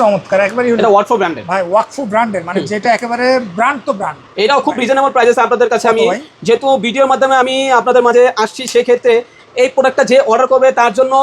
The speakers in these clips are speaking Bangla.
চমৎকার একবারে এটা ওয়াটফো ব্র্যান্ডের ভাই ওয়াকফু ব্র্যান্ডের মানে যেটা একেবারে ব্র্যান্ড তো ব্র্যান্ড এটাও খুব রিজনেবল প্রাইসে আপনাদের কাছে আমি যেহেতু ভিডিওর মাধ্যমে আমি আপনাদের মাঝে আসছি সেক্ষেত্রে এই প্রোডাক্টটা যে অর্ডার করবে তার জন্য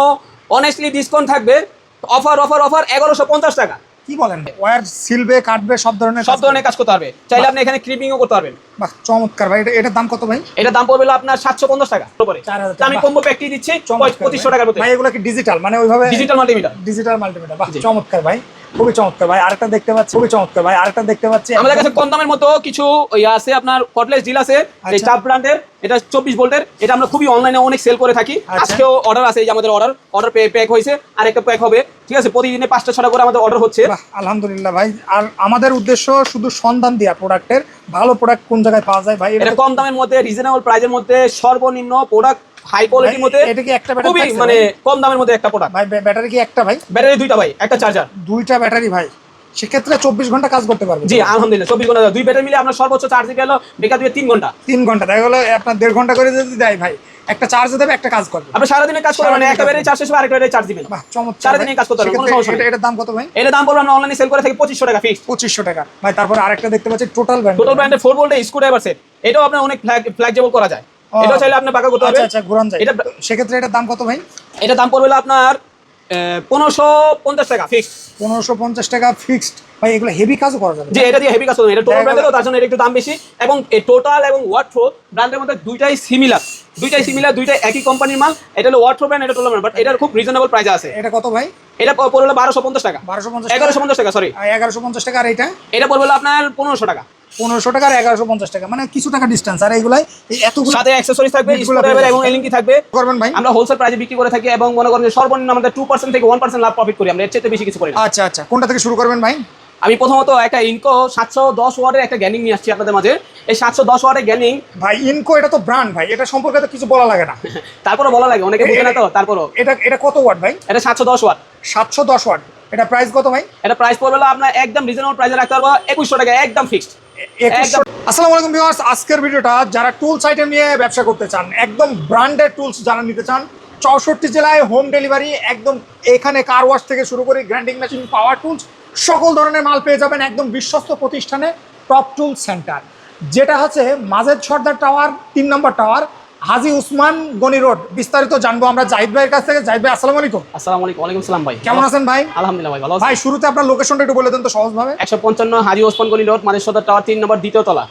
অনেস্টলি ডিসকাউন্ট থাকবে। অফার অফার অফার এগারোশো পঞ্চাশ টাকা। কি বলেন? ওয়্যার সিলবে কাটবে সব ধরনের সব ধরনের কাজ করতে পারবে। চাইলে আপনি এখানে ক্রিপিংও করতে পারবেন। বাহ চমৎকার ভাই। এটা এটার দাম কত ভাই? এটা দাম পড়বে আপনার সাতশো পঞ্চাশ টাকা। উপরে। আমি। কম্বো প্যাকটি দিচ্ছি চমৎকার পঁচিশশো ভাই। টাকার মধ্যে। ভাই এগুলো কি ডিজিটাল মানে ওইভাবে ডিজিটাল মাল্টিমিটার ডিজিটাল মাল্টিমিটার বাহ চমৎকার ভাই। খুবই চমৎকার ভাই আরেকটা দেখতে পাচ্ছি খুবই চমৎকার ভাই আরেকটা দেখতে পাচ্ছি। আমাদের কাছে কম দামের মতো কিছু ইয়ে আছে আপনার কটলেস ডিল আছে এই আচ্ছা। চাপ ব্র্যান্ডের এটা চব্বিশ ভোল্টের এটা আমরা খুবই অনলাইনে অনেক সেল করে থাকি। আচ্ছা। আজকেও অর্ডার আছে এই যে আমাদের অর্ডার অর্ডার প্যাক হয়েছে আর একটা প্যাক হবে ঠিক আছে? প্রতিদিনে পাঁচটা ছটা করে আমাদের অর্ডার হচ্ছে। আলহামদুলিল্লাহ ভাই আর আমাদের উদ্দেশ্য শুধু সন্ধান দেওয়া প্রোডাক্টের ভালো প্রোডাক্ট কোন জায়গায় পাওয়া যায় ভাই? এটা কম দামের মধ্যে রিজনেবল প্রাইসের মধ্যে সর্বনিম্ন প্রোডাক্ট হাই কোয়ালিটির মধ্যে এটা কি একটা ব্যাটারি খুবই মানে কম দামের মধ্যে একটা প্রোডাক্ট ভাই ব্যাটারি কি একটা ভাই? ব্যাটারি দুইটা ভাই একটা চার্জার দুইটা ব্যাটারি ভাই। সেক্ষেত্রে চব্বিশ ঘণ্টা কাজ করতে পারবে। জি আলহামদুলিল্লাহ চব্বিশ ঘণ্টা। দুই ব্যাটারি মিলে আপনার সর্বোচ্চ চার্জ গেল বেকার দিয়ে তিন ঘণ্টা। তিন ঘণ্টা। দেখা গেলো আপনার দেড় ঘণ্টা করে যদি দেয় ভাই একটা চার্জ দেবে একটা কাজ করবে। আপনি সারাদিনে কাজ করবেন মানে একটা ব্যাটারি চার্জ শেষ আরেকটা ব্যাটারি চার্জ দিবেন। চমৎকার। সারাদিনে কাজ করতে পারবে, কোনো সমস্যা নেই। এটা- এটার দাম কত ভাই? দাম পড়বে আমরা অনলাইনে সেল করে থাকি পঁচিশশো টাকা ফিক্স পঁচিশশো টাকা। ভাই তারপর আরেকটা দেখতে পাচ্ছি টোটাল ব্যান্ড টোটাল ব্র্যান্ডের ফোর ভোল্টের স্ক্রু ড্রাইভার সেট এটাও আপনার অনেক ফ্ল্যাক্সিবল করা যায়। ও। এটাও চাইলে আপনি পাকা করতে আচ্ছা পারবেন। আচ্ছা ঘুরান যায় এটা- তো সেক্ষেত্রে এটার দাম কত ভাই? এটা দাম পড়বে আপনার পনেরোশো পঞ্চাশ টাকা ফিক্স পনেরোশো পঞ্চাশ টাকা ফিক্সড ভাই এগুলো হেভি কাজও করা যাবে যে এটা দিয়ে হেভি কাজ করবে এটা টোটাল ব্র্যান্ডেরও তার জন্য এটা একটু দাম বেশি। এবং টোটাল এবং ওয়াটফো ব্র্যান্ডের মধ্যে দুইটাই সিমিলার দুইটাই সিমিলার দুইটাই একই কোম্পানির মাল। এটা হলো ওয়াটফো ব্র্যান্ড এটা টোটাল ব্র্যান্ড বাট এটার খুব রিজনেবল প্রাইস আছে। এটা কত ভাই? এটা পড়বে হলো বারোশো পঞ্চাশ টাকা। বারোশো পঞ্চাশ এগারোশো পঞ্চাশ টাকা সরি এগারোশো পঞ্চাশ টাকা। আর এটা? এটা পড়বে আপনার পনেরোশো টাকা। পনেরোশো টাকা আর এগারোশো পঞ্চাশ টাকা। মানে কিছু টাকা ডিস্টেন্স আর এইগুলাই এই এতগুলো সাথে অ্যাক্সেসরিজ থাকবে এবং এলিঙ্কি থাকবে। করবেন ভাই। আমরা হোলসেল প্রাইসে বিক্রি করে থাকি এবং মনে করেন সর্বনিম্ন আমাদের টু পার্সেন্ট থেকে ওয়ান পার্সেন্ট লাভ প্রফিট করি আমরা এর চেয়ে বেশি কিছু করি না। আচ্ছা আচ্ছা। কোনটা থেকে শুরু করবেন ভাই? আমি প্রথমত একটা ইনকো সাতশো দশ ওয়ার্ডের একটা গ্যানিং নিয়ে আসছি আপনাদের মাঝে। এই সাতশো দশ ওয়ার্ডের গ্যানিং ভাই ইনকো এটা তো ব্র্যান্ড ভাই। এটা সম্পর্কে তো কিছু বলা লাগে না। তারপরে বলা লাগে অনেকে বুঝে না তো তারপরও। এটা এটা কত ওয়াট ভাই? এটা সাতশো দশ ওয়াট। সাতশো দশ ওয়াট। এটা প্রাইস কত ভাই? এটা প্রাইস পড়বে আপনার একদম রিজনেবল প্রাইসে রাখতে পারব একুশশো টাকা একদম ফিক্সড আসসালামু আলাইকুম ভিউয়ার্স আজকের ভিডিওটা যারা টুলস আইটেম নিয়ে ব্যবসা করতে চান একদম ব্র্যান্ডেড টুলস যারা নিতে চান চৌষট্টি জেলায় হোম ডেলিভারি একদম এখানে কার ওয়াশ থেকে শুরু করে গ্র্যান্ডিং মেশিন পাওয়ার টুলস সকল ধরনের মাল পেয়ে যাবেন একদম বিশ্বস্ত প্রতিষ্ঠানে টপ টুল সেন্টার যেটা হচ্ছে মাজেদ সর্দার টাওয়ার তিন নম্বর টাওয়ার হাজি উসমান গনি রোড বিস্তারিত জানব আমরা জাহিদ ভাইয়ের কাছ থেকে। জাহিদ ভাই আসসালামু আলাইকুম। আসসালামু আলাইকুম ওয়ালাইকুম সালাম ভাই। কেমন আছেন ভাই? আলহামদুলিল্লাহ ভাই ভালো আছি। ভাই শুরুতে আপনার লোকেশনটা একটু বলে দেন তো সহজভাবে। একশো পঞ্চান্ন হাজি ওসমান গনি রোড মানেশ্বর টাওয়ার তিন নম্বর দ্বিতীয় তলা।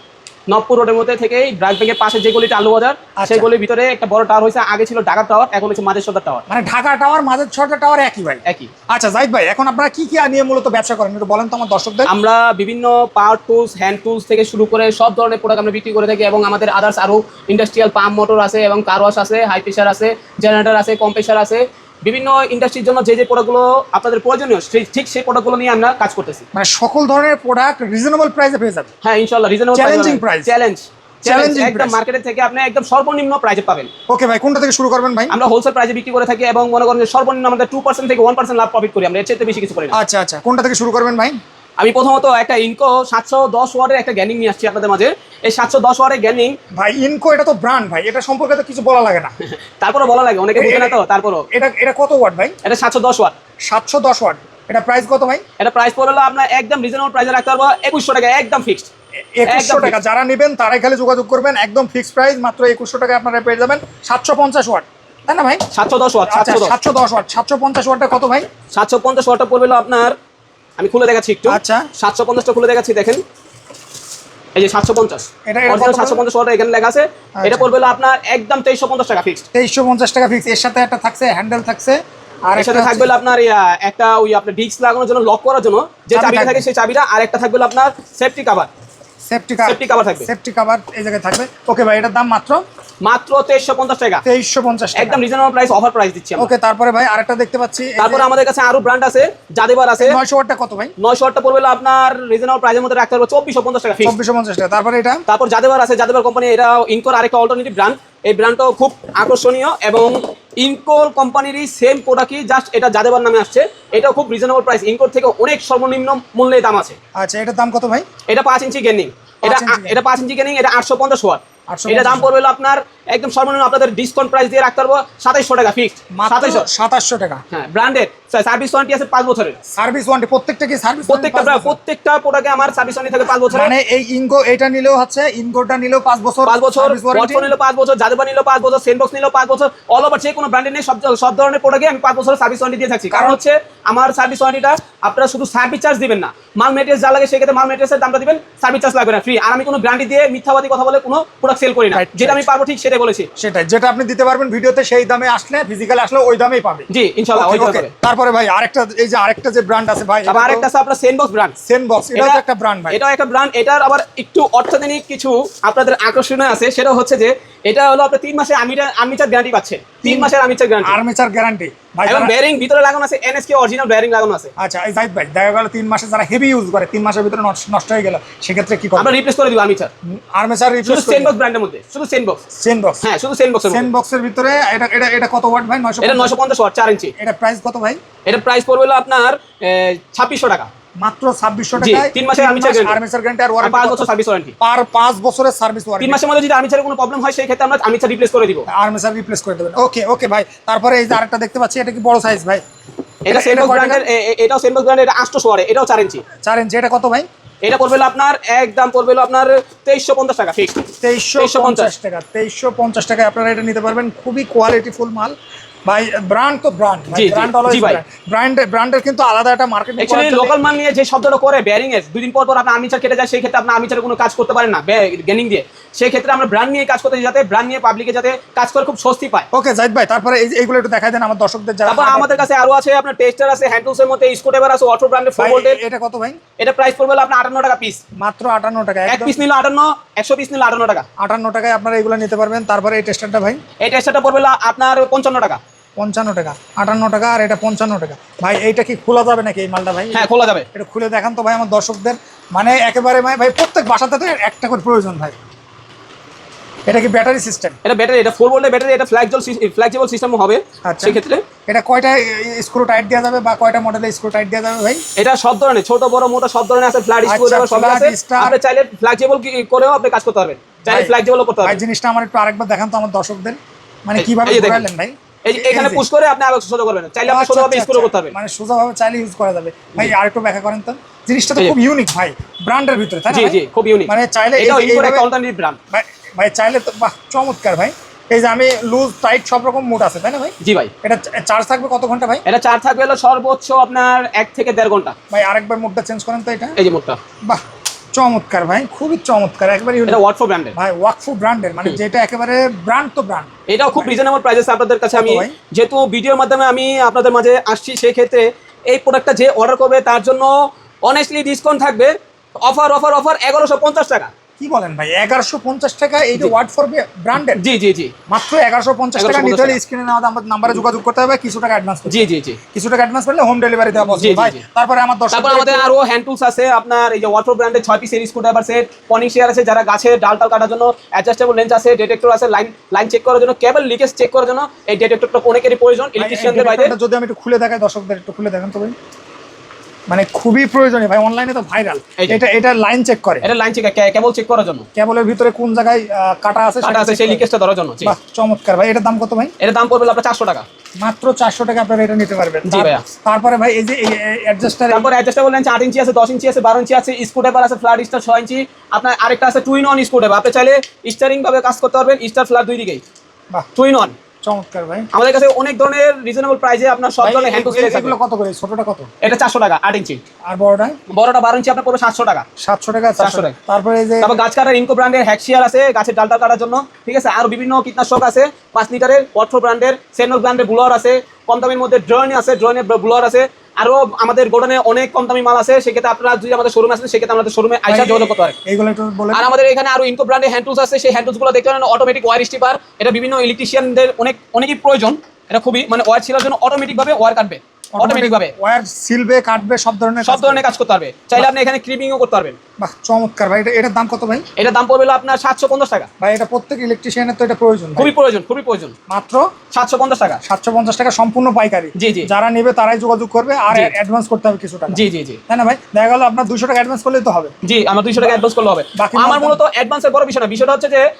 নবপুর রোডের মধ্যে থেকে ব্রাক ব্যাংকের পাশে যে গলিটা আলু বাজার আচ্ছা। সেই গলির ভিতরে একটা বড় টাওয়ার হয়েছে আগে ছিল ঢাকা টাওয়ার এখন হচ্ছে মাদের সদর টাওয়ার মানে ঢাকা টাওয়ার মাজেদ সর্দার টাওয়ার একই ভাই? একই। আচ্ছা জাহিদ ভাই এখন আপনারা কি কি নিয়ে মূলত ব্যবসা করেন? একটু বলেন তো আমার দর্শকদের। আমরা বিভিন্ন পাওয়ার টুলস হ্যান্ড টুলস থেকে শুরু করে সব ধরনের প্রোডাক্ট আমরা বিক্রি করে থাকি এবং আমাদের আদার্স আরও ইন্ডাস্ট্রিয়াল পাম্প মোটর আছে এবং কার ওয়াশ আছে হাই প্রেশার আছে জেনারেটর আছে কম প্রেশার আছে। বিভিন্ন ইন্ডাস্ট্রির জন্য যে যে প্রোডাক্টগুলো আপনাদের প্রয়োজনীয় সেই- ঠিক সেই প্রোডাক্টগুলো নিয়ে আমরা কাজ করতেছি। মানে সকল ধরনের প্রোডাক্ট রিজনেবল প্রাইসে পেয়ে যাবে হ্যাঁ ইনশাআল্লাহ reasonable challenging price challenge challenge একদম মার্কেট মার্কেটের থেকে আপনি একদম সর্বনিম্ন প্রাইসে পাবেন। ওকে ভাই কোনটা থেকে শুরু করবেন ভাই? আমরা হোলসেল প্রাইসে বিক্রি করে থাকি এবং মনে করেন যে সর্বনিম্ন আমাদের 2% থেকে 1% লাভ প্রফিট করি আমরা এর চেয়ে বেশি কিছু করি না। আচ্ছা আচ্ছা কোনটা থেকে শুরু করবেন ভাই? আমি প্রথমত একটা ইনকো সাতশো দশ ওয়ার্ডের একটা গ্যানিং নিয়ে আসছি আপনাদের মাঝে। এই সাতশো দশ ওয়ার্ডের গ্যানিং ভাই ইনকো এটা তো ব্র্যান্ড ভাই। এটা সম্পর্কে তো কিছু বলা লাগে না। তারপরে বলা লাগে অনেকে বুঝে না তো তারপরও। এটা এটা কত ওয়াট ভাই? এটা সাতশো দশ ওয়াট সাতশো দশ ওয়াট এটা প্রাইস কত ভাই? এটা প্রাইস পড়ল আপনার একদম রিজনেবল প্রাইসে রাখতে পারব। একুশশো টাকা একদম ফিক্সড একুশশো টাকা। যারা নেবেন তারাই খালি যোগাযোগ করবেন। একদম ফিক্সড প্রাইস মাত্র একুশশো টাকা আপনারা পেয়ে যাবেন সাতশো পঞ্চাশ ওয়াট তাই না ভাই? সাতশো দশ ওয়াট আচ্ছা সাতশো দশ। ওয়াট সাতশো পঞ্চাশ ওয়াটটা কত ভাই? সাতশো পঞ্চাশ ওয়াটটা পড়বে আপনার আমি খুলে দেখাচ্ছি একটু। আচ্ছা। সাতশো পঞ্চাশটা খুলে দেখাচ্ছি দেখেন। এই যে সাতশো পঞ্চাশ। কত সাতশো পঞ্চাশ এখানে লেখা আছে। এটা আচ্ছা। পড়বে আপনার একদম তেইশশো পঞ্চাশ টাকা ফিক্সড তেইশশো পঞ্চাশ টাকা ফিক্স এর সাথে একটা থাকছে হ্যান্ডেল থাকছে আর এর সাথে থাকবে আপনার একটা ওই আপনার ডিস্ক লাগানোর জন্য লক করার জন্য যে চাবি চাবিটা থাকে সেই চাবিটা আর একটা থাকবে আপনার safety cover safety safety cover থাকবে। সেফটি কভার এই জায়গায় থাকবে। ওকে ভাই এটার দাম মাত্র? মাত্র তেইশশো পঞ্চাশ টাকা। তেইশশো পঞ্চাশ টাকা। একদম রিজনেবল প্রাইস অফার প্রাইস দিচ্ছি আমরা। ওকে তারপরে ভাই আরেকটা দেখতে পাচ্ছি। তারপরে আমাদের কাছে আরও ব্র্যান্ড আছে জাদেবার আছে। নয়শো ওয়াটটা কত ভাই? নয়শো আটটা পড়বে আপনার রিজনেবল প্রাইসের মধ্যে রাখতে পারব চব্বিশশো পঞ্চাশ টাকা ফিক্স চব্বিশশো পঞ্চাশ টাকা। তারপরে এটা? তারপর জাদেবার আছে জাদেবার কোম্পানি এটা ইনকোর আরেকটা অল্টারনেটিভ ব্র্যান্ড এই ব্র্যান্ডটাও খুব আকর্ষণীয় এবং ইনকোর কোম্পানিরই সেম প্রোডাক্টই জাস্ট এটা জাদেবার নামে আসছে। এটাও খুব রিজনেবল প্রাইস ইনকোর থেকে অনেক সর্বনিম্ন মূল্যে দাম আছে। আচ্ছা এটার দাম কত ভাই? এটা পাঁচ ইঞ্চি গেনিং এটা এটা পাঁচ ইঞ্চি গেনিং এটা আটশো পঞ্চাশ ওয়াট। 850 এটা দাম পড়বে আপনার একদম সর্বনিম্ন আপনাদের ডিসকাউন্ট প্রাইস দিয়ে রাখতে পারব সাতাইশশো টাকা ফিক্সড সাতাইশশো। সাতাশশো টাকা। হ্যাঁ ব্র্যান্ডেড সার্ভিস ওয়ারেন্টি আছে পাঁচ বছরের। সার্ভিস ওয়ারেন্টি প্রত্যেকটা কি সার্ভিস প্রত্যেকটা প্রত্যেকটা প্রোডাক্টে আমার সার্ভিস ওয়ারেন্টি থাকে পাঁচ বছরের। মানে এই ইনগো এটা নিলেও হচ্ছে ইনগোটা নিলেও পাঁচ বছর পাঁচ বছর service warranty। ওয়াটসন নিলো পাঁচ বছর জাদুবা নিলো পাঁচ বছর সেনবক্স নিলো পাঁচ বছর অল ওভার যে কোনো ব্র্যান্ডের নেই সব সব ধরনের প্রোডাক্টে আমি পাঁচ বছরের সার্ভিস ওয়ারেন্টি দিয়ে থাকছি। কারণ হচ্ছে আমার সার্ভিস ওয়ারেন্টিটা আপনারা শুধু সার্ভিস চার্জ দিবেন না। মাল মেটেরিয়াল যা লাগে সেক্ষেত্রে মাল মেটেরিয়ালের দামটা দিবেন সার্ভিস চার্জ লাগবে না ফ্রি আর আমি কোনো গ্যারান্টি দিয়ে মিথ্যাবাদী কথা বলে কোনো প্রোডাক্ট সেল করি না। যেটা আমি পারব ঠিক সেটাই বলেছি। সেটাই যেটা আপনি দিতে পারবেন ভিডিওতে সেই দামে আসলে ফিজিক্যাল আসলে ওই দামেই পাবে। জি ইনশাল্লাহ Okay, ওই okay. তারপরে ভাই আরেকটা এই যে আরেকটা যে ব্র্যান্ড আছে ভাই আবার আরেকটা আছে আপনার সেনবক্স ব্র্যান্ড সেন বক্স এটাও একটা ব্র্যান্ড ভাই। এটাও একটা ব্র্যান্ড এটার আবার একটু অর্থনৈতিক কিছু আপনাদের আকর্ষণীয় আছে সেটা হচ্ছে যে এটা হলো আপনার তিন মাসে আমিটা আমিচার গ্যারান্টি পাচ্ছে। তিন মাসের আমিচার গ্যারান্টি আর্মেচার গ্যারান্টি এবং বেয়ারিং ভিতরে লাগানো আছে এনএসকে অরিজিনাল বেয়ারিং লাগানো আছে। আচ্ছা এই জাহিদ ভাই দেখা গেল তিন মাসে যারা হেভি ইউজ করে তিন মাসের ভিতরে নষ্ট- হয়ে গেল সেক্ষেত্রে কি আমরা রিপ্লেস করে দিব আর্মেচার শুধু ব্র্যান্ডের মধ্যে শুধু সেন বক্স হ্যাঁ শুধু সেন বক্সের ভিতরে এটা এটা এটা কত ওয়াট ভাই? 950 এটা নশো পঞ্চাশ ওয়াট চার ইঞ্চি এটা প্রাইস কত ভাই? এটা প্রাইস পড়বে হলো আপনার ছাব্বিশশো টাকা। মাত্র 2600 টাকায় তিন মাসের। আর্মেচার গ্যারান্টি আর ওয়ারেন্টি পাঁচ বছর সার্ভিস ওয়ারেন্টি পার 5 বছরের সার্ভিস তিন ওয়ারেন্টি মাসের মধ্যে যদি কোনো প্রবলেম হয় সেই ক্ষেত্রে আমরা রিপ্লেস করে দিব। আর্মেচার রিপ্লেস করে দেবেন। ওকে ওকে ভাই। তারপরে এই যে আরেকটা দেখতে পাচ্ছি এটা কি বড় সাইজ ভাই? এটা সেনবক্স ব্র্যান্ডের এটাও সেনবক্স ব্র্যান্ডের এটা আটশো এটাও চার ইঞ্চি 4 ইঞ্চি এটা কত ভাই? এটা পড়বে আপনার একদম পড়বে আপনার তেইশশো পঞ্চাশ টাকা ফিক্স 2350 টাকা 2350 টাকায় আপনারা এটা নিতে পারবেন। খুবই কোয়ালিটিফুল মাল। ভাই ব্র্যান্ড তো ব্র্যান্ড জি, ব্র্যান্ড অলওয়েজ ভাই। ব্র্যান্ড ব্র্যান্ডের কিন্তু আলাদা একটা মার্কেটিং লোকাল মাল নিয়ে যে শব্দটা করে ব্যারিং এর দুদিন পর পর কেটে যায় সেই ক্ষেত্রে কোনো কাজ করতে পারেন না গেনিং দিয়ে। সেই ক্ষেত্রে আমরা ব্র্যান্ড নিয়ে কাজ করতে যাতে ব্র্যান্ড নিয়ে পাবলিকে যাতে কাজ করে খুব স্বস্তি পায়। ওকে জাহিদ ভাই তারপরে এইগুলো একটু দেখাই দেন আমার দর্শকদের যারা তারপর আমাদের কাছে আরও আছে আপনার টেস্টার আছে হ্যান্ডলসের মধ্যে স্কুটেবার আছে অটো ব্র্যান্ডের ফোর ভোল্টের এটা কত ভাই? এটা প্রাইস পড়বে আপনার আটান্ন টাকা পিস মাত্র 58 টাকা এক পিস নিল আটান্ন একশো পিস নিল আটান্ন টাকা। 58 টাকায় আপনারা এগুলো নিতে পারবেন তারপরে এই টেস্টারটা ভাই। এই টেস্টারটা পড়বে আপনার পঞ্চান্ন টাকা। পঞ্চান্ন টাকা আটান্ন টাকা আর এটা পঞ্চান্ন টাকা। ভাই এইটা কি খোলা যাবে নাকি এই মালটা ভাই? হ্যাঁ খোলা যাবে। এটা খুলে দেখান তো ভাই আমার দর্শকদের। মানে একেবারে ভাই ভাই প্রত্যেক বাসাতে তো একটা করে প্রয়োজন ভাই। এটা কি ব্যাটারি সিস্টেম? এটা ব্যাটারি এটা ফোর ভোল্টের ব্যাটারি এটা ফ্ল্যাক্সিবল ফ্ল্যাক্সিবল সিস্টেম হবে আচ্ছা। সেক্ষেত্রে। এটা কয়টা স্ক্রু টাইট দেওয়া যাবে বা কয়টা মডেলে স্ক্রু টাইট দেওয়া যাবে ভাই? এটা সব ধরনের ছোট বড় মোটা সব ধরনের আছে ফ্ল্যাট স্ক্রু সব আছে। আপনি চাইলে ফ্ল্যাক্সিবল করেও আপনি কাজ করতে পারবেন। চাইলে ভাই, করতে পারবেন। জিনিসটা আমার একটু আরেকবার দেখান তো আমার দর্শকদের। মানে কীভাবে। ঘোরালেন ভাই? এই এখানে। পুশ করে আপনি আবার সোজা করবেন চাইলে আপনি আচ্ছা, সোজাভাবে আচ্ছা, স্ক্রু আচ্ছা। করতে পারবেন। মানে সোজাভাবে চাইলে ইউজ করা যাবে। ভাই আর একটু ব্যাখ্যা করেন তো। জিনিসটা তো খুব ইউনিক ভাই ব্র্যান্ডের ভিতরে তাই না জি জি খুব ইউনিক মানে চাইলে যে ইনকোর একটা অল্টারনেটিভ ব্র্যান্ড ভাই ভাই চাইলে তো বাহ চমৎকার ভাই। এই যে আমি লুজ টাইট সব রকম মোড আছে তাই না ভাই? জি ভাই। এটা চার্জ থাকবে কত ঘণ্টা ভাই? এটা চার থাকবে হলো সর্বোচ্চ আপনার এক থেকে দেড় ঘণ্টা। ভাই আরেকবার মোডটা চেঞ্জ করেন তো এটা। এই যে মোটটা বাহ চমৎকার ভাই খুবই চমৎকার। একবারে এটা ওয়াটফো ব্র্যান্ডের ভাই ওয়াকফু ব্র্যান্ডের মানে যেটা একেবারে ব্র্যান্ড তো ব্র্যান্ড এটাও খুব রিজনেবল প্রাইসে আপনাদের কাছে আমি? যেহেতু ভিডিওর মাধ্যমে আমি আপনাদের মাঝে আসছি সেই ক্ষেত্রে এই প্রোডাক্টটা যে অর্ডার করবে তার জন্য অনেস্টলি ডিসকাউন্ট থাকবে। অফার অফার অফার এগারোশো পঞ্চাশ টাকা। কি বলেন ভাই? এগারোশো পঞ্চাশ টাকা এই যে ওয়ার্ড ফর জি জি জি। মাত্র এগারোশো পঞ্চাশ টাকা নিতে হলে স্ক্রিনে নেওয়া আমার নাম্বারে যোগাযোগ করতে হবে কিছু টাকা অ্যাডভান্স জি জি জি। কিছু টাকা অ্যাডভান্স করলে হোম ডেলিভারি দেওয়া পসিবল ভাই তারপরে আমার তারপর আমাদের আরও হ্যান্ড টুলস আছে। আপনার এই যে ওয়াটার ব্র্যান্ডের ছয় পিসের সেট পনিং শেয়ার আছে যারা গাছের ডাল টাল কাটার জন্য অ্যাডজাস্টেবল লেন্স আছে ডিটেক্টর আছে লাইন লাইন চেক করার জন্য কেবল লিকেজ চেক করার জন্য এই ডিটেক্টরটা অনেকেরই প্রয়োজন ইলেকট্রিশিয়ানদের বাইরে যদি আমি একটু খুলে দেখাই দর্শকদের একটু খুলে দেখেন তো ভাই। মানে খুবই প্রয়োজনীয়। ভাই অনলাইনে তো ভাইরাল এটা এটা লাইন চেক করে। এটা লাইন চেক কেবল চেক করার জন্য? কেবলের ভিতরে কোন জায়গায় কাটা আছে কাটা আছে সেই লিকেজটা ধরার জন্য বাহ চমৎকার। ভাই এটার দাম কত ভাই? এর দাম পড়বে আপনার চারশো টাকা। মাত্র চারশো টাকা আপনারা এটা নিতে পারবেন। জি ভাইয়া। তারপরে ভাই এই যে অ্যাডজাস্টার তারপর অ্যাডজাস্টেবল লেন্স আট ইঞ্চি আছে দশ ইঞ্চি আছে বারো ইঞ্চি আছে স্ক্রুড্রাইভার আছে ফ্ল্যাট স্টার ছয় ইঞ্চি। আপনার আরেকটা আছে টুইন অন স্ক্রুড্রাইভার আপনি চাইলে স্টারিং ভাবে কাজ করতে পারবেন স্টার ফ্ল্যাট দুই দিকেই। বাহ। টুইন অন চমৎকার ভাই। আমাদের কাছে অনেক ধরনের রিজনেবল প্রাইসে আপনার সব ধরনের হ্যান্ড এ- এ- এগুলো কত করে? ছোটটা কত? এটা চারশো টাকা আট ইঞ্চি। আর বড়টা? বড়টা বারো ইঞ্চি আপনার পড়বে সাতশো টাকা। সাতশো টাকা 400 টাকা। তারপরে এই যে তারপর গাছ কাটার ইনকো ব্র্যান্ডের হ্যাকশিয়ার আছে গাছের ডালটা কাটার জন্য। ঠিক আছে? আর বিভিন্ন কীটনাশক আছে পাঁচ লিটারের অর্থ ব্র্যান্ডের সেন্ট ব্র্যান্ডের ব্লোয়ার আছে কম দামের মধ্যে ড্রয়ন আছে ড্রয়নের ব্লোয়ার আছে। আরও আমাদের গোডনে অনেক কম দামি মাল আছে সেক্ষেত্রে আপনারা যদি আমাদের শোরুমে আসেন সেক্ষেত্রে আমাদের শোরুমে আইসা যোগাযোগ করতে পারেন এইগুলো একটু বলে আর আমাদের এখানে আরও ইনকো ব্র্যান্ডের হ্যান্ড টুলস আছে সেই হ্যান্ড টুলসগুলো দেখতে পারেন অটোমেটিক ওয়ার স্টিপার এটা বিভিন্ন ইলেকট্রিশিয়ানদের অনেক অনেকই প্রয়োজন। এটা খুবই মানে ওয়ার ছিলার জন্য অটোমেটিক ভাবে ওয়ার কাটবে। অটোমেটিক ভাবে। ওয়্যার সিলবে কাটবে সব ধরনের সব ধরনের কাজ করতে পারবে। চাইলে আপনি এখানে ক্রিপিংও করতে পারবেন। বাহ চমৎকার ভাই। এটা এটার দাম কত ভাই? এটার দাম পড়বে আপনার সাতশো পঞ্চাশ টাকা। ভাই এটা প্রত্যেক ইলেকট্রিশিয়ানের তো এটা প্রয়োজন খুবই প্রয়োজন খুবই প্রয়োজন। মাত্র সাতশো পঞ্চাশ টাকা। সাতশো পঞ্চাশ টাকা সম্পূর্ণ পাইকারি। জি, জি। যারা নেবে তারাই যোগাযোগ করবে আর অ্যাডভান্স করতে হবে কিছু টাকা। জি জি জি। তাই না ভাই? দেখা গেল আপনার দুশো টাকা অ্যাডভান্স করলেই তো হবে। জি আমার দুইশো টাকা অ্যাডভান্স করলে হবে। আমার মাল- মূলত অ্যাডভান্সের বড় বিষয় না বিষয়টা হচ্ছে যে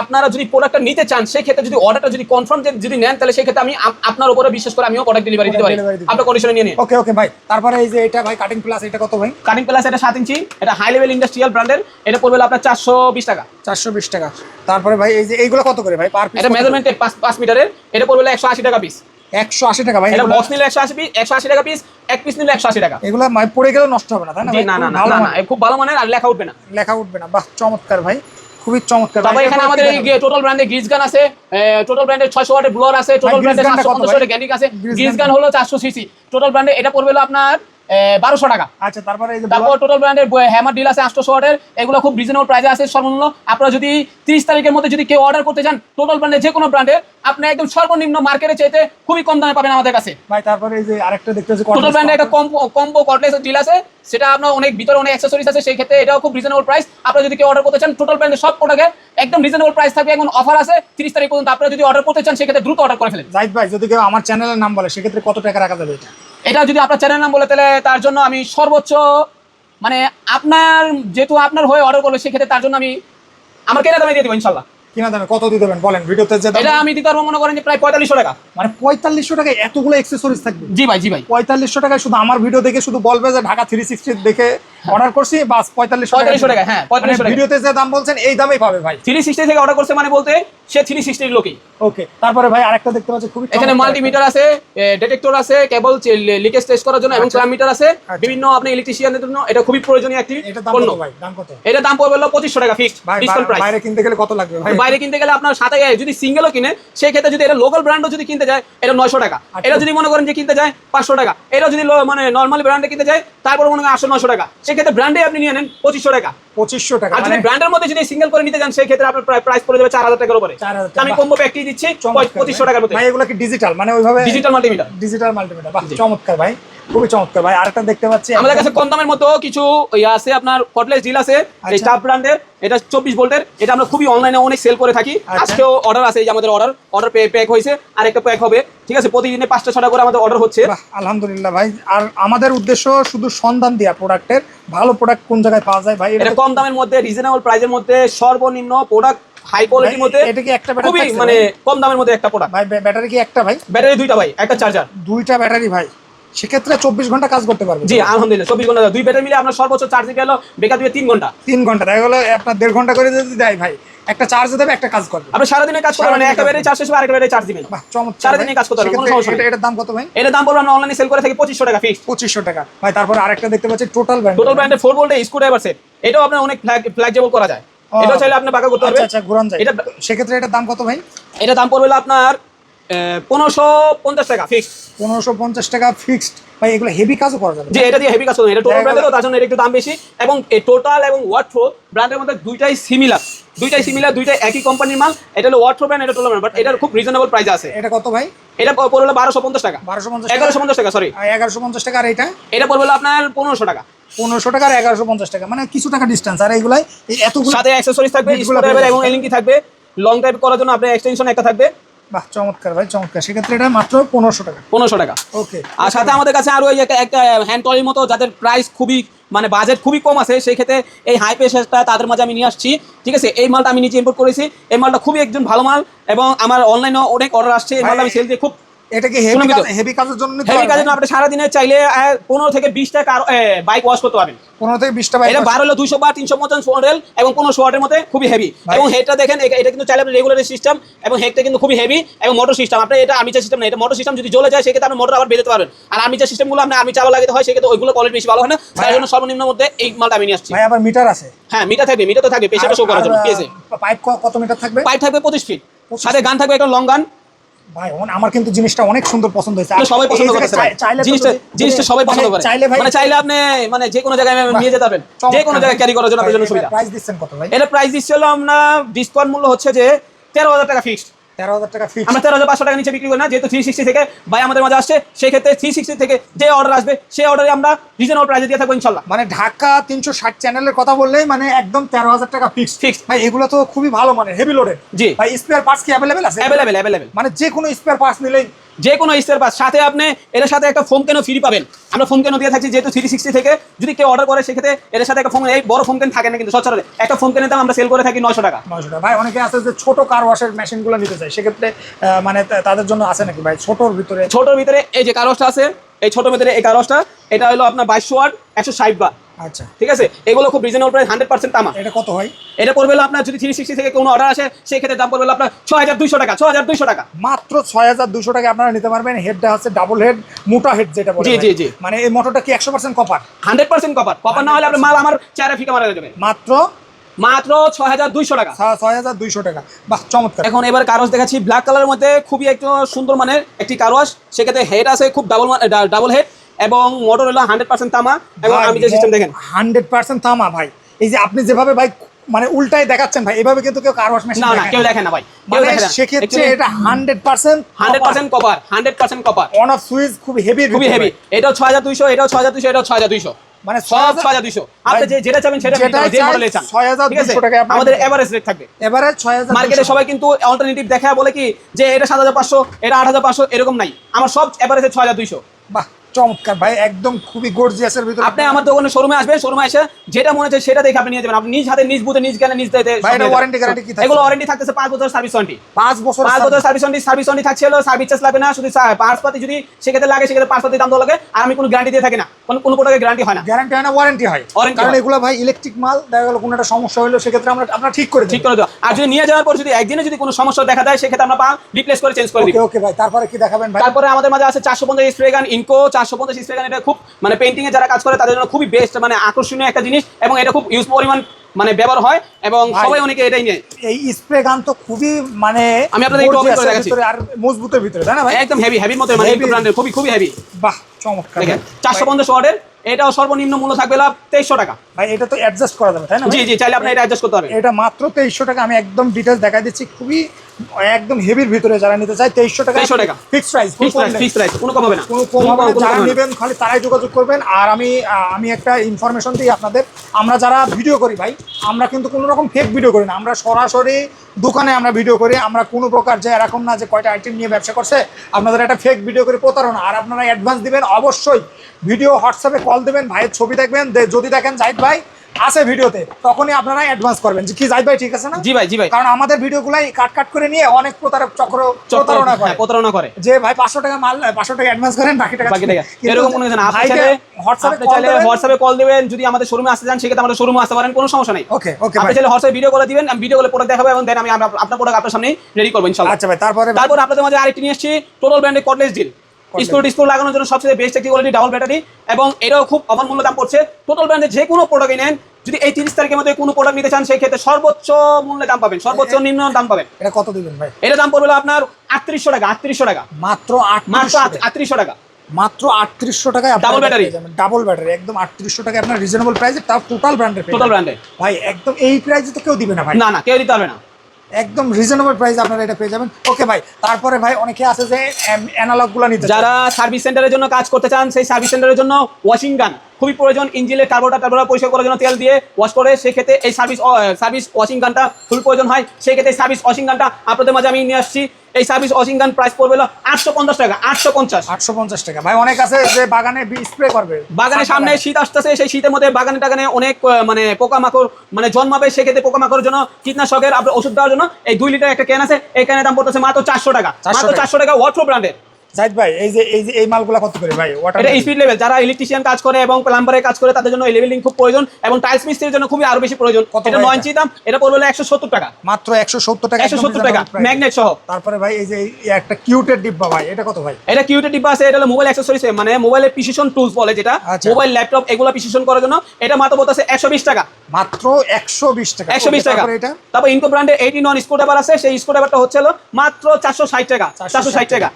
আপনারা যদি প্রোডাক্টটা নিতে চান সেই ক্ষেত্রে যদি অর্ডারটা যদি কনফার্ম যদি নেন তাহলে সেই ক্ষেত্রে আমি আপনার উপরে বিশ্বাস করে আমিও প্রোডাক্ট ডেলিভারি দিতে পারি। আপনার কন্ডিশনে নিয়ে নিন। ওকে ওকে ভাই তারপরে এই যে এটা ভাই কাটিং প্লাস এটা কত ভাই? কাটিং প্লাস এটা সাত ইঞ্চি এটা হাই লেভেল ইন্ডাস্ট্রিয়াল ব্র্যান্ডের এটা পড়বে আপনার চারশো বিশ টাকা। চারশো বিশ টাকা। তারপরে ভাই এই যে এইগুলো কত করে ভাই পার পিস এটা মেজারমেন্ট পাঁচ পাঁচ মিটারের এটা পড়বে হলো একশো আশি টাকা পিস একশো আশি টাকা ভাই এটা বক্স নিলে একশো আশি পিস একশো আশি টাকা পিস এক পিস নিলে একশো আশি টাকা। এগুলো পড়ে গেলে নষ্ট হবে না তাই না না না না খুব ভালো মানের আর লেখা উঠবে না। লেখা উঠবে না। বাহ চমৎকার ভাই। খুবই চমৎকার। তারপর এখানে আমাদের এই টোটাল ব্র্যান্ডে গ্রিজ গান আছে টোটাল ব্র্যান্ডে ছয়শো ওয়াটের ব্লোয়ার আছে টোটাল ব্র্যান্ডে ব্র্যান্ডের গানটা সাতশো কত পঞ্চাশ ভাই? ওয়াটের গ্যানিক আছে। গ্রিজ গান- হলো চারশো সিসি টোটাল ব্র্যান্ডে এটা পড়বে হলো আপনার বারোশো টাকা। আচ্ছা তারপরে তারপর টোটাল ব্র্যান্ডের হ্যামার ডিল আছে আটশো ওয়াটের এগুলো খুব রিজনেবল প্রাইসে আছে সর্বনিম্ন। আপনারা যদি তিরিশ তারিখের মধ্যে যদি কেউ অর্ডার করতে চান টোটাল ব্র্যান্ডের যে কোনো ব্র্যান্ডের আপনি একদম সর্বনিম্ন মার্কেটে চাইতে খুবই কম দামে পাবেন আমাদের কাছে। ভাই তারপরে এই যে আরেকটা টোটাল ব্র্যান্ডে একটা কম্বো কম্বো কর্ডলেস ডিল আছে। সেটা আপনার অনেক ভিতরে অনেক অ্যাক্সেসরিজ আছে সেই ক্ষেত্রে এটাও খুব রিজনেবল প্রাইস আপনারা যদি কেউ অর্ডার করতে চান টোটাল ব্র্যান্ডের সব প্রোডাক্টে একদম রিজনেবল প্রাইস থাকবে। এখন অফার আছে তিরিশ তারিখ পর্যন্ত। আপনারা যদি অর্ডার করতে চান সেক্ষেত্রে দ্রুত অর্ডার করে ফেলেন। জাহিদ ভাই যদি কেউ আমার চ্যানেলের নাম বলে সেক্ষেত্রে কত টাকা রাখা যাবে এটা? এটা যদি আপনার চ্যানেল নাম বলে তাহলে তার জন্য আমি সর্বোচ্চ মানে আপনার যেহেতু আপনার হয়ে অর্ডার করবে সেক্ষেত্রে তার জন্য আমি আমার কেনা দামে দিয়ে দেবো ইনশাল্লাহ। কিনা দামে কত দিয়ে দেবেন বলেন ভিডিওতে যে এটা আমি দিতে পারব মনে করেন যে প্রায় পঁয়তাল্লিশশো টাকা। মানে পঁয়তাল্লিশশো টাকায় এতগুলো এক্সেসরিজ থাকবে? জি ভাই জি ভাই। পঁয়তাল্লিশশো টাকায় শুধু আমার ভিডিও দেখে শুধু বলবে যে ঢাকা থ্রি সিক্সটি দেখে অর্ডার করছি বাস পঁয়তাল্লিশশো পঁয়তাল্লিশশো টাকা, হ্যাঁ, পঁয়তাল্লিশশো টাকা। ভিডিওতে যে দাম বলছেন এই দামেই পাবে ভাই। থ্রি সিক্সটি থেকে অর্ডার করছে মানে বলতে সে থ্রি সিক্সটির লোকই। ওকে তারপরে ভাই আরেকটা দেখতে পাচ্ছি খুবই এখানে মাল্টিমিটার আছে ডিটেক্টর আছে কেবল লিকেজ টেস্ট করার জন্য এবং আচ্ছা। মিটার আছে আচ্ছা। বিভিন্ন আপনি ইলেকট্রিশিয়ানের জন্য এটা খুবই প্রয়োজনীয় একটি পণ্য। ভাই? দাম কত? এটা দাম পড়বে হলো পঁচিশশো টাকা ফিক্সড ডিসকাউন্ট প্রাইস বাইরে কিনতে গেলে কত লাগবে ভাই? বাইরে কিনতে গেলে আপনার সাথে যদি সিঙ্গেলও কিনে সেই ক্ষেত্রে যদি এটা লোকাল ব্র্যান্ডও যদি কিনতে যায় এটা নয়শো টাকা। আচ্ছা। এটা যদি মনে করেন যে কিনতে যায় পাঁচশো টাকা। এটা যদি মানে নর্মালি ব্র্যান্ডে কিনতে যায় তারপর মনে করেন আটশো নশো টাকা। সেক্ষেত্রে ব্র্যান্ডে আপনি নিয়ে নেন পঁচিশশো টাকা। পঁচিশশো টাকা আর যদি মানে ব্র্যান্ডের মধ্যে যদি সিঙ্গেল করে নিতে যান সেই ক্ষেত্রে আপনার প্রাইস পড়ে যাবে চার হাজার টাকার উপরে। আমি। কম্বো প্যাকটি দিচ্ছি পঁচিশশো। টাকার মধ্যে। এগুলো কি ডিজিটাল মানে ওইভাবে ডিজিটাল মাল্টিমিটার ডিজিটাল মাল্টিমিটার চমৎকার ভাই। খুবই চমৎকার ভাই। আরেকটা দেখতে পাচ্ছি। আমাদের কাছে কম দামের মতো কিছু আছে আপনার কটলেস ডিল আছে। এই আচ্ছা। স্টাফ ব্র্যান্ডের এটা চব্বিশ ভোল্টের এটা আমরা খুবই অনলাইনে অনেক সেল করে থাকি। আচ্ছা। আজকেও অর্ডার আছে এই যে আমাদের অর্ডার অর্ডার প্যাক হয়েছে। আর একটা প্যাক হবে। ঠিক আছে প্রতিদিনে পাঁচটা ছটা করে আমাদের অর্ডার হচ্ছে। আলহামদুলিল্লাহ ভাই। আর আমাদের উদ্দেশ্য শুধু সন্ধান দেওয়া প্রোডাক্টের ভালো প্রোডাক্ট কোন জায়গায় পাওয়া যায় ভাই? এটা কম দামের মধ্যে রিজনেবল প্রাইসের মধ্যে সর্বনিম্ন প্রোডাক্ট হাই কোয়ালিটির মধ্যে। এটা কি একটা ব্যাটারি মানে কম দামের মধ্যে একটা প্রোডাক্ট ভাই ব্যাটারি কি একটা ভাই? ব্যাটারি দুইটা ভাই একটা চার্জার দুইটা ব্যাটারি ভাই। সেক্ষেত্রে চব্বিশ ঘণ্টা কাজ করতে পারবে। জি আলহামদুলিল্লাহ চব্বিশ ঘণ্টা। দুই ব্যাটারি মিলে আপনার সর্বোচ্চ চার্জিং গেল বেকার দিয়ে তিন ঘণ্টা। তিন ঘণ্টা। দেখা গেলো আপনার দেড় ঘণ্টা করে যদি দেয় ভাই একটা চার্জ দেবে একটা কাজ করবে। আপনি সারাদিনে কাজ করবেন একটা ব্যাটারি চার্জ শেষ হবে আরেকটা ব্যাটারি চার্জ দিবেন। চমৎকার সারাদিনই কাজ করতে কোনো সমস্যা নেই। এটার দাম কত ভাই? এটার দাম পড়বে আমরা অনলাইনে সেল করে থাকি পঁচিশশো টাকা ফিক্স পঁচিশশো টাকা। ভাই তারপর আরেকটা দেখতে পাচ্ছি টোটাল ব্যান্ড টোটাল ব্র্যান্ডের ফোর ভোল্টের স্ক্রু ড্রাইভার সেট এটাও আপনার অনেক ফ্ল্যাগজেবল করা যায়। এটা চাইলে আপনি বাঁকা করতে আচ্ছা পারবেন। আচ্ছা ঘুরান যায়। এটা- সেক্ষেত্রে এটার দাম কত ভাই? এটা দাম পড়বে আপনার পনেরোশো পঞ্চাশ টাকা পনেরোশো পঞ্চাশ টাকা ফিক্সড ভাই এগুলো হেভি কাজও করা যাবে। যে এটা দিয়ে হেভি কাজ করবেন এটা টোটাল দেখা। গেলো- তার জন্য এটা একটু দাম বেশি। এবং টোটাল এবং ওয়াটফ্রো ব্র্যান্ডের মধ্যে দুইটাই সিমিলার দুইটাই সিমিলার দুইটাই একই কোম্পানির মাল। এটা হলো ওয়াটফ্রো ব্র্যান্ড এটা টোটাল ব্র্যান্ড বাট এটার খুব রিজনেবল প্রাইস আছে। এটা কত ভাই? এটা বারোশো পঞ্চাশ টাকা। বারোশো পঞ্চাশ এগারোশো পঞ্চাশ টাকা সরি এগারোশো পঞ্চাশ টাকা আর এটা? এটা আপনার পনেরোশো টাকা। পনেরোশো টাকা আর এগারোশো পঞ্চাশ টাকা। মানে কিছু টাকা ডিস্টেন্স আর এইগুলাই এতগুলো সাথে অ্যাক্সেসরিজ থাকবে বিটগুলো এবং এলিঙ্কি থাকবে। লং টাইপ করার জন্য আপনার এক্সটেনশন একটা থাকবে। বাহ চমৎকার ভাই চমৎকার। সেক্ষেত্রে এটা মাত্র পনেরোশো টাকা। পনেরোশো টাকা। ওকে আর সাথে আমাদের কাছে আরও ওই একটা একটা হ্যান্ড টলির মতো যাদের প্রাইস খুবই মানে বাজেট খুবই কম আছে সেই ক্ষেত্রে এই হাই প্রেশারটা তাদের মাঝে আমি নিয়ে আসছি। ঠিক আছে? এই মালটা আমি নিচে ইম্পোর্ট করেছি। এই মালটা খুবই একজন ভালো মাল এবং আমার অনলাইনে অনেক অর্ডার আসছে। এই মালটা আমি সেল দিয়ে খুব এটা কি হেভি তো। হেভি কাজের জন্য হেভি কাজের জন্য আপনি সারাদিনে চাইলে আহ, পনেরো থেকে বিশটা কার বাইক ওয়াশ করতে পারবেন। পনেরো থেকে বিশটা ভাই এটা বার হলো দুইশো বা তিনশো পঞ্চাশ মডেল এবং ওয়াটের মধ্যে খুবই হেভি এবং হেডটা দেখেন এটা কিন্তু চাইলে আপনি রেগুলার সিস্টেম এবং হেডটা কিন্তু খুবই হেভি এবং মোটর সিস্টেম আপনি এটা আর্মিচার সিস্টেম না এটা মোটর সিস্টেম যদি জ্বলে যায় সেক্ষেত্রে আপনি মোটর আবার বেরোতে পারবেন। আর আর্মিচার সিস্টেমগুলো আপনি আর্মি চাওয়া লাগাতে হয় সেক্ষেত্রে ওইগুলো কোয়ালিটি বেশি ভালো হয় না। তাই জন্য সর্বনিম্ন মধ্যে এই মালটা আমি নিয়ে আসছি। ভাই আবার মিটার আছে? হ্যাঁ মিটার থাকবে মিটার তো থাকবে পেশাটা শো করার জন্য পাইপ কত মিটার থাকবে? পাইপ থাকবে পঁচিশ ফিট সাথে গান থাকবে একটা লং গান। ভাই আমার কিন্তু জিনিসটা অনেক সুন্দর পছন্দ হয়েছে। সবাই পছন্দ চাইলে জিনিসটা জিনিসটা সবাই পছন্দ করে। চাইলে মানে চাইলে আপনি মানে যে কোনো জায়গায় নিয়ে যেতে পারেন যে কোনো জায়গায় ক্যারি করার জন্য আপনার জন্য সুবিধা। প্রাইস দিচ্ছেন কত ভাই? এটা প্রাইস দিচ্ছিল আমরা ডিসকাউন্ট মূল্য হচ্ছে যে তেরো হাজার টাকা ফিক্সড তেরো হাজার টাকা ফিক্স আমরা তেরো হাজার পাঁচশো টাকা নিচে বিক্রি করি না যেহেতু থ্রি সিক্সটি থেকে ভাই আমাদের মাঝে আসছে সেই ক্ষেত্রে থ্রি সিক্সটি থেকে যে অর্ডার আসবে সেই অর্ডারে আমরা রিজনেবল প্রাইসে দিয়ে থাকব ইনশাল্লাহ। মানে ঢাকা তিনশো ষাট চ্যানেলের কথা বললেই মানে একদম তেরো হাজার টাকা ফিক্স। ভাই এগুলো তো খুবই ভালো মানে হেভি জি। ভাই স্পেয়ার পার্টস কি অ্যাভেলেবেল আছে? অ্যাভেলেবেল অ্যাভেলেবেল মানে যে কোনো স্পেয়ার পার্টস নিলেই। যে কোনো স্পেয়ার পার্টস সাথে আপনি এর সাথে একটা ফোম কেন ফ্রি পাবেন? আমরা ফোম কেন দিয়ে থাকছি? যেহেতু থ্রি সিক্সটি থেকে যদি কেউ অর্ডার করে সেক্ষেত্রে এর সাথে একটা ফোম এই বড় ফোম কেন থাকে না কিন্তু সচরাচর? একটা ফোম কেনের দাম আমরা সেল করে থাকি নয়শো টাকা। নয়শো টাকা। ভাই অনেকে আছে যে ছোট কার ওয়াশের মেশিনগুলো নিতে চায় সেক্ষেত্রে মানে তাদের জন্য আছে নাকি ভাই? ছোটর ভিতরে ছোটোর ভিতরে এই যে কারসটা আছে এই ছোটোর ভিতরে এই কারসটা এটা হলো আপনার বাইশশো ওয়াট একশো ষাট বার। আচ্ছা। ঠিক আছে? এগুলো খুব রিজনেবল প্রাইস হান্ড্রেড পার্সেন্ট তামা। এটা কত হয়? এটা পড়বে আপনার যদি থ্রি সিক্সটি থেকে কোনো অর্ডার আসে সেই ক্ষেত্রে দাম পড়বে আপনার ছ হাজার দুইশো টাকা ছ হাজার দুইশো টাকা। মাত্র ছয় হাজার দুশো টাকা আপনারা নিতে পারবেন হেডটা হচ্ছে ডাবল হেড মোটা হেড যেটা বলে জি, জি, জি। মানে এই মোটরটা কি একশো percent copper hundred percent copper copper না হলে আপনার মাল আমার চেয়ারে ফিকা মারা যাবে। মাত্র মাত্র ছয় হাজার দুইশো টাকা। ছয় হাজার দুইশো টাকা। বাহ চমৎকার। এখন এবার কারোয়াশ দেখাচ্ছি। ব্ল্যাক কালারের মধ্যে খুবই একটু সুন্দর মানের একটি কারোয়াশ সেক্ষেত্রে হেড আছে খুব ডাবল ডাবল হেড এবং মোটর হলো হান্ড্রেড পার্সেন্ট তামা এবং আমি যে সিস্টেম দেখেন। হান্ড্রেড পার্সেন্ট তামা ভাই। এই যে আপনি যেভাবে ভাই মানে উল্টায় দেখাচ্ছেন ভাই এভাবে কিন্তু কেউ কার ওয়াশ মেশিন না না কেউ দেখে না ভাই। মানে সেক্ষেত্রে এটা 100% 100% copper 100% copper on off switch খুব হেভি খুব হেভি এটা 6200 এটা 6200 এটা 6200 মানে সব ছ হাজার দুইশো। আপনি যে যেটা চাবেন সেটা যে মডেলে চান 6,200 ঠিক আছে? টাকায় আপনার আমাদের। এভারেজ রেট থাকবে। এভারেজ ছয় হাজার মার্কেটে সবাই কিন্তু অল্টারনেটিভ দেখা বলে কি যে এটা সাত হাজার পাঁচশো এটা আট হাজার পাঁচশো এরকম নাই। আমার সব এভারেজে ছ হাজার দুইশো। বাহ। চমৎকার ভাই একদম খুবই গর্জিয়াসের ভিতরে। আপনি আমার দোকানে শোরুমে আসবেন শোরুমে এসে যেটা মনে হচ্ছে সেটা দেখে আপনি নিয়ে যাবেন। আপনি নিজ হাতে নিজ বুঝে নিজ জ্ঞানে নিজ দিতে ভাই, এটা warranty guarantee কি থাকছে? এগুলো ওয়ারেন্টি থাকতেছে পাঁচ বছর সার্ভিস ওয়ারেন্টি পাঁচ বছর পাঁচ বছর সার্ভিস ওয়ারেন্টি সার্ভিস ওয়ারেন্টি থাকছে হলো সার্ভিস চার্জ লাগে না শুধু পার্স পাতি যদি সেক্ষেত্রে লাগে সেক্ষেত্রে পার্স পাতি দাম দেওয়া লাগে আর আমি কোনো গ্যারান্টি দিয়ে থাকি না। কোনো কোনো প্রোডাক্টের গ্যারান্টি হয় না। গ্যারান্টি হয় না ওয়ারেন্টি হয়। কারণ এগুলো ভাই ইলেকট্রিক মাল দেখা গেল কোনো একটা সমস্যা হলো সেক্ষেত্রে আমরা আমরা ঠিক করে ঠিক করে দেওয়া আর যদি নিয়ে যাওয়ার পর যদি একদিনে যদি কোনো সমস্যা দেখা দেয় সেক্ষেত্রে আমরা পা রিপ্লেস করে চেঞ্জ করে দিই ওকে ওকে ভাই তারপরে কি দেখাবেন ভাই? তারপরে আমাদের মাঝে আছে চারশো পঞ্চাশ স্প্রে গান ইনকো চারশো পঞ্চাশ স্প্রে গান এটা খুব মানে পেন্টিং এ যারা কাজ করে তাদের জন্য খুবই বেস্ট মানে আকর্ষণীয় একটা জিনিস এবং এটা খুব ইউজ পরিমাণ মানে ব্যবহার হয় এবং সবাই অনেকে এটাই নেয় এই স্প্রে গান তো খুবই মানে আমি আপনাদের একটু করে দেখাচ্ছি। আর মজবুতের ভিতরে তাই না ভাই একদম হেভি হেভির মতো মানে। ব্র্যান্ডের খুবই খুবই হেভি বাহ চমৎকার দেখেন ভাই। চারশো পঞ্চাশ এটাও সর্বনিম্ন মূল্য থাকবে লাভ তেইশশো টাকা ভাই এটা তো অ্যাডজাস্ট করা যাবে তাই না জি জি চাইলে আপনি এটা অ্যাডজাস্ট করতে পারবেন এটা মাত্র তেইশশো টাকা আমি একদম ডিটেলস দেখাই দিচ্ছি খুবই একদম হেভির ভিতরে যারা নিতে চায় তেইশশো টাকা 2300 টাকা। ফিক্স প্রাইস ফিক্স প্রাইস কোনো কম হবে না। কোনো কম হবে যারা। নেবেন খালি তারাই যোগাযোগ করবেন। আর আমি আমি একটা ইনফরমেশন দিই আপনাদের। আমরা যারা ভিডিও করি ভাই আমরা কিন্তু কোনো রকম ফেক ভিডিও করি না। আমরা সরাসরি দোকানে আমরা ভিডিও করি। আমরা কোনো প্রকার যে এরকম না যে কয়টা আইটেম নিয়ে ব্যবসা করছে আপনাদের একটা ফেক ভিডিও করে প্রতারণা। আর আপনারা অ্যাডভান্স দিবেন অবশ্যই ভিডিও হোয়াটসঅ্যাপে কল দেবেন ভাইয়ের ছবি দেখবেন। যদি দেখেন জাহিদ ভাই আছে ভিডিওতে তখনই আপনারা অ্যাডভান্স করবেন। যে কি জাহিদ ভাই ঠিক আছে না? জি ভাই জি ভাই। কারণ আমাদের ভিডিওগুলাই কাট কাট করে নিয়ে অনেক প্রতারক চক্র প্রতারণা করে। হ্যাঁ, প্রতারণা করে। যে ভাই পাঁচশো টাকা মাল পাঁচশো টাকা অ্যাডভান্স করেন বাকি টাকা বাকি টাকা। এরকম কোনো না। আপনি চাইলে হোয়াটসঅ্যাপে কল চাইলে। হোয়াটসঅ্যাপে কল দিবেন যদি আমাদের শোরুমে আসতে চান সেক্ষেত্রে আমাদের শোরুমে আসতে পারেন কোনো সমস্যা নাই। ওকে ওকে আপনি চাইলে হোয়াটসঅ্যাপে ভিডিও করে দিবেন আমি ভিডিও করে প্রোডাক্ট দেখাবো এবং দেন আমি আপ- আপনার প্রোডাক্ট আপনার সামনে রেডি করব ইনশাআল্লাহ আচ্ছা ভাই তারপরে তারপর আপনাদের মাঝে আরেকটি নিয়ে এসেছি টোটাল ব্র্যান্ডের কটলেস ডিল স্কুল ডিসকুল লাগানোর জন্য সবচেয়ে বেস্ট একটি কোয়ালিটি ডাবল ব্যাটারি এবং এটাও খুব অফার মূল্য দাম পড়ছে। টোটাল ব্র্যান্ডের যে কোনো প্রোডাক্টই নেন যদি এই তিরিশ তারিখের মধ্যে কোনো প্রোডাক্ট নিতে চান সেই ক্ষেত্রে সর্বোচ্চ মূল্যে দাম পাবেন সর্বোচ্চ নিম্ন দাম পাবেন। এটা কত দিবেন ভাই? এটা দাম পড়বে আপনার আটত্রিশশো টাকা আটত্রিশশো টাকা। মাত্র মাত্র আটত্রিশশো আটত্রিশশো টাকা। মাত্র আটত্রিশশো টাকায় Double battery। ডাবল ব্যাটারি একদম আটত্রিশশো টাকায় আপনার রিজনেবল প্রাইসে তাও টোটাল ব্র্যান্ডের টোটাল ব্র্যান্ডের ভাই একদম এই প্রাইসে তো কেউ দিবে না ভাই। না না কেউ দিতে পারবে না। একদম রিজনেবল প্রাইস আপনারা এটা পেয়ে যাবেন। ওকে ভাই, তারপরে ভাই অনেকে আছে যে অ্যানালগগুলো নিতে যারা সার্ভিস সেন্টারের জন্য কাজ করতে চান, সেই সার্ভিস সেন্টারের জন্য ওয়াশিং গান খুবই প্রয়োজন ইঞ্জিনের কার্বোটা টার্বোটা পরিষ্কার করার জন্য তেল দিয়ে ওয়াশ করে। সেক্ষেত্রে এই সার্ভিস সার্ভিস ওয়াশিং গানটা খুবই প্রয়োজন হয়। সেই ক্ষেত্রে সার্ভিস ওয়াশিং গানটা আপনাদের মাঝে আমি নিয়ে আসছি। এই সার্ভিস ওয়াশিং গান প্রাইস পড়বে আটশো পঞ্চাশ টাকা আটশো পঞ্চাশ। আটশো পঞ্চাশ টাকা। ভাই অনেক আছে যে বাগানে স্প্রে করবে। বাগানের সামনে শীত আসতেছে সেই শীতের মধ্যে বাগানে টাগানে অনেক মানে পোকামাকড় মানে জন্মাবে সেক্ষেত্রে পোকামাকড়ের জন্য কীটনাশকের আপনার ওষুধ দেওয়ার জন্য এই দুই লিটার একটা ক্যান আছে। এই ক্যানের দাম পড়তেছে মাত্র চারশো টাকা। মাত্র চারশো টাকা। ওয়াট্রো ব্র্যান্ডের জাহিদ ভাই এই যে এই যে এই মালগুলা কত করে ভাই? ওয়াটার এটা স্পিড লেভেল যারা ইলেকট্রিশিয়ান কাজ করে এবং প্লাম্বারের কাজ করে তাদের জন্য এই লেভেলিং খুব প্রয়োজন এবং টাইলস মিস্ত্রির জন্য খুবই আরও বেশি প্রয়োজন। এটা ভাই নয় এটা? ইঞ্চি দাম এটা পড়বে একশো সত্তর টাকা। মাত্র একশো সত্তর টাকা একশো একদম সত্তর টাকা ম্যাগনেট সহ। তারপরে ভাই এই যে একটা কিউটের ডিব্বা ভাই এটা কত ভাই? এটা কিউটের ডিব্বা আছে এটা হলো মোবাইল অ্যাক্সেসরিজ মানে মোবাইলের প্রিসিশন টুলস বলে যেটা। আচ্ছা। মোবাইল ল্যাপটপ এগুলো প্রিসিশন করার জন্য। এটা মাত্র বলতেছে একশো বিশ টাকা। মাত্র একশো বিশ টাকা। একশো বিশ Okay, টাকা। তারপরে এটা? তারপর ইনকো ব্র্যান্ডের এইটি নন স্ক্রুড্রাইভার আছে সেই স্ক্রুড্রাইভারটা হচ্ছে হলো মাত্র চারশো ষাট টাকা 460 চারশো ষাট টাকা।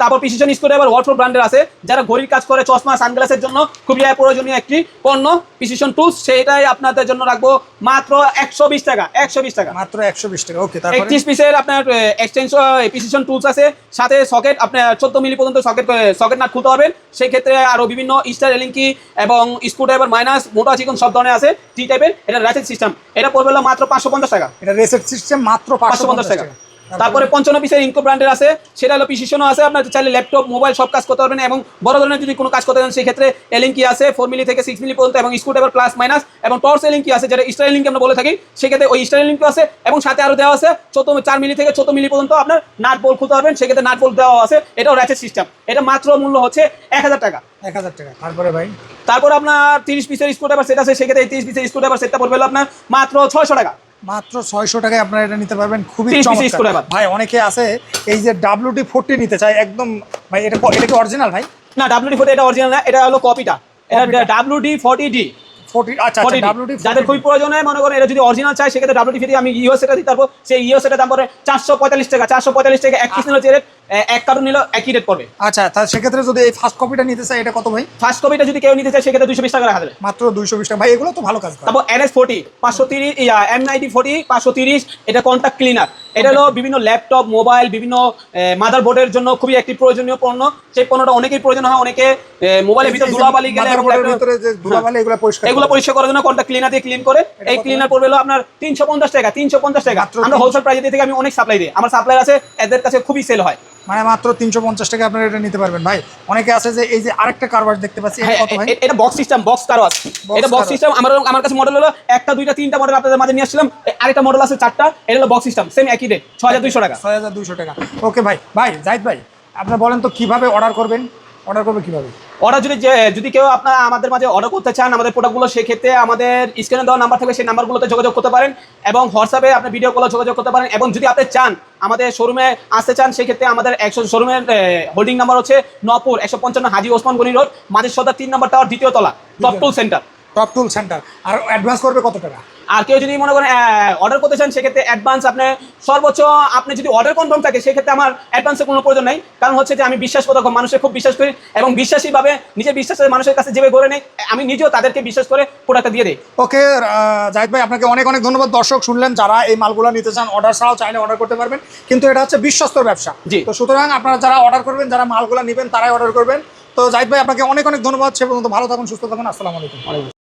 তারপর প্রিসিশন স্ক্রুড্রাইভার ওয়াটফোর ব্র্যান্ডের আছে। যারা ঘড়ির কাজ করে চশমা সানগ্লাসের জন্য খুবই প্রয়োজনীয় একটি পণ্য প্রিসিশন টুলস সেটাই আপনাদের জন্য রাখব। মাত্র একশো বিশ টাকা একশো বিশ টাকা। মাত্র একশো বিশ টাকা ওকে একত্রিশ পিসের আপনার এক্সচেঞ্জ প্রিসিশন টুলস আছে। সাথে সকেট আপনার চোদ্দ মিলি পর্যন্ত সকেট সকেট নাট খুলতে পারবেন। সেই ক্ষেত্রে আরও বিভিন্ন স্টার এলিঙ্কি এবং স্ক্রুড্রাইভার মাইনাস মোটা চিকন সব ধরনের আছে টি টাইপের এটা র্যাচেট সিস্টেম এটা পড়বে মাত্র পাঁচশো পঞ্চাশ টাকা। এটা রেসেট সিস্টেম মাত্র পাঁচশো পঞ্চাশ 550 টাকা। টাকা। তারপরে পঞ্চান্ন পিসের ইনকো ব্র্যান্ডের আছে সেটা হলো পিসিশনও আছে আপনার চাইলে ল্যাপটপ মোবাইল সব কাজ করতে পারবেন এবং বড় ধরনের যদি কোনো কাজ করতে চান সেক্ষেত্রে এলিঙ্কি আছে ফোর মিলি থেকে সিক্স মিলি পর্যন্ত এবং স্ক্রুড্রাইভার প্লাস মাইনাস এবং টর্চ এলিঙ্কি আছে যেটা স্টাইল লিঙ্ক আমরা বলে থাকি সেক্ষেত্রে ওই স্টাইল লিঙ্ক আছে এবং সাথে আরও দেওয়া আছে চোদ্দ চার মিলি থেকে চোদ্দ মিলি পর্যন্ত আপনার নাট বল খুলতে পারবেন সেক্ষেত্রে নাট বল দেওয়া আছে এটাও র্যাচের সিস্টেম এটা মাত্র মূল্য হচ্ছে এক হাজার টাকা। এক হাজার টাকা। তারপরে ভাই? তারপর আপনার তিরিশ পিসের স্ক্রুড্রাইভার সেট আছে সেক্ষেত্রে এই তিরিশ পিসের স্ক্রুড্রাইভার সেটটা পড়বে আপনার মাত্র ছয়শো টাকা। মাত্র ছয়শো টাকায় আপনারা এটা নিতে পারবেন। খুবই 30 চমৎকার। ভাই অনেকে আছে এই যে ডাব্লিউটি ফোরটি নিতে চায় একদম ভাই এটা এটা কি অরিজিনাল ভাই? না ডাব্লিউডি ফোরটি এটা অরিজিনাল না এটা হলো কপিটা এটা Copy টা। ডাব্লিউডি ডি আচ্ছা আচ্ছা যাদের খুবই প্রয়োজন হয় মনে করেন এটা যদি অরিজিনাল চাই সেক্ষেত্রে আমি পারব সেই সেটা দাম পড়ে চারশো পঁয়তাল্লিশ টাকা চারশো পঁয়তাল্লিশ টাকা এক পিস নিলে যে রেট এক কার্টুন একই রেট পড়বে। আচ্ছা তা সেক্ষেত্রে যদি এই ফার্স্ট কপিটা নিতে চায় এটা কত ভাই? ফার্স্ট কপিটা যদি কেউ নিতে চায় সেক্ষেত্রে দুশো বিশ টাকা রাখা যাবে। মাত্র দুইশো বিশ টাকা। ভাই এগুলো তো ভালো কাজ তারপর এনএস ফোর্টি পাঁচশো তিরিশ এম নাইনটি ফোর্টি পাঁচশো তিরিশ এটা কন্ট্যাক্ট ক্লিনার এটা হলো বিভিন্ন ল্যাপটপ মোবাইল বিভিন্ন মাদার বোর্ডের জন্য খুবই একটি প্রয়োজনীয় পণ্য। সেই পণ্যটা অনেকেই প্রয়োজন হয় অনেকে মোবাইলের ভিতরে ধুলাবালি গেলে ভিতরে ধুলাবালি এগুলো পরিষ্কার এগুলো পরিষ্কার করার জন্য কন্ট্যাক্ট ক্লিনার দিয়ে ক্লিন করে এই ক্লিনার পড়বে আপনার তিনশো পঞ্চাশ টাকা তিনশো পঞ্চাশ টাকা। আমরা হোলসেল প্রাইজে দিয়ে থেকে আমি অনেক সাপ্লাই দিই। আমার সাপ্লাই আছে এদের কাছে খুবই সেল হয়। মানে মাত্র তিনশো পঞ্চাশ টাকা আপনারা এটা নিতে পারবেন। ভাই অনেকে আছে যে এই যে আরেকটা কারবার দেখতে পাচ্ছি এটা কত ভাই? এটা বক্স সিস্টেম বক্স কারও আছে Box এটা বক্স সিস্টেম আমার আমার কাছে মডেল হলো একটা দুইটা তিনটা মডেল আপনাদের মাঝে নিয়ে আসছিলাম। আরেকটা মডেল আছে চারটা। এটা হলো বক্স সিস্টেম সেম একই রেট ছয় হাজার দুইশো টাকা। ছয় হাজার দুইশো টাকা। ওকে ভাই ভাই জাহিদ ভাই আপনার বলেন তো কীভাবে অর্ডার করবেন? অর্ডার করবে কীভাবে? অর্ডার যদি যদি কেউ আপনার আমাদের মাঝে অর্ডার করতে চান আমাদের প্রোডাক্টগুলো সেক্ষেত্রে আমাদের স্ক্রিনে দেওয়া নাম্বার থাকবে সেই নাম্বারগুলোতে যোগাযোগ করতে পারেন এবং হোয়াটসঅ্যাপে আপনি ভিডিও কলে যোগাযোগ করতে পারেন এবং যদি আপনি চান আমাদের শোরুমে আসতে চান সেক্ষেত্রে আমাদের একশো শোরুমের হোল্ডিং নাম্বার হচ্ছে নপুর একশো পঞ্চান্ন হাজি ওসমান গনি রোড মাঝের সদর তিন নম্বর টাওয়ার দ্বিতীয় তলা top tool centre top tool centre আর অ্যাডভান্স করবে কত টাকা? আর কেউ যদি মনে করেন অর্ডার করতে চান সেক্ষেত্রে অ্যাডভান্স আপনি সর্বোচ্চ আপনি যদি অর্ডার কনফার্ম থাকে সেক্ষেত্রে আমার অ্যাডভান্সের কোনো প্রয়োজন নেই। কারণ হচ্ছে যে আমি বিশ্বাস করতে মানুষের খুব বিশ্বাস করি এবং বিশ্বাসীভাবে নিজের বিশ্বাসের মানুষের কাছে যেভাবে গড়ে নেই আমি নিজেও তাদেরকে বিশ্বাস করে প্রোডাক্টটা দিয়ে দিই। ওকে জাহিদ ভাই আপনাকে অনেক অনেক ধন্যবাদ। দর্শক শুনলেন যারা এই মালগুলো নিতে চান অর্ডার ছাড়াও চাইলে অর্ডার করতে পারবেন। কিন্তু এটা হচ্ছে বিশ্বস্ত ব্যবসা। জি। তো সুতরাং আপনারা যারা অর্ডার করবেন যারা মালগুলো নেবেন তারাই অর্ডার করবেন। তো জাহিদ ভাই আপনাকে অনেক অনেক ধন্যবাদ। সে পর্যন্ত ভালো থাকুন সুস্থ থাকুন। আসসালামু আলাইকুম।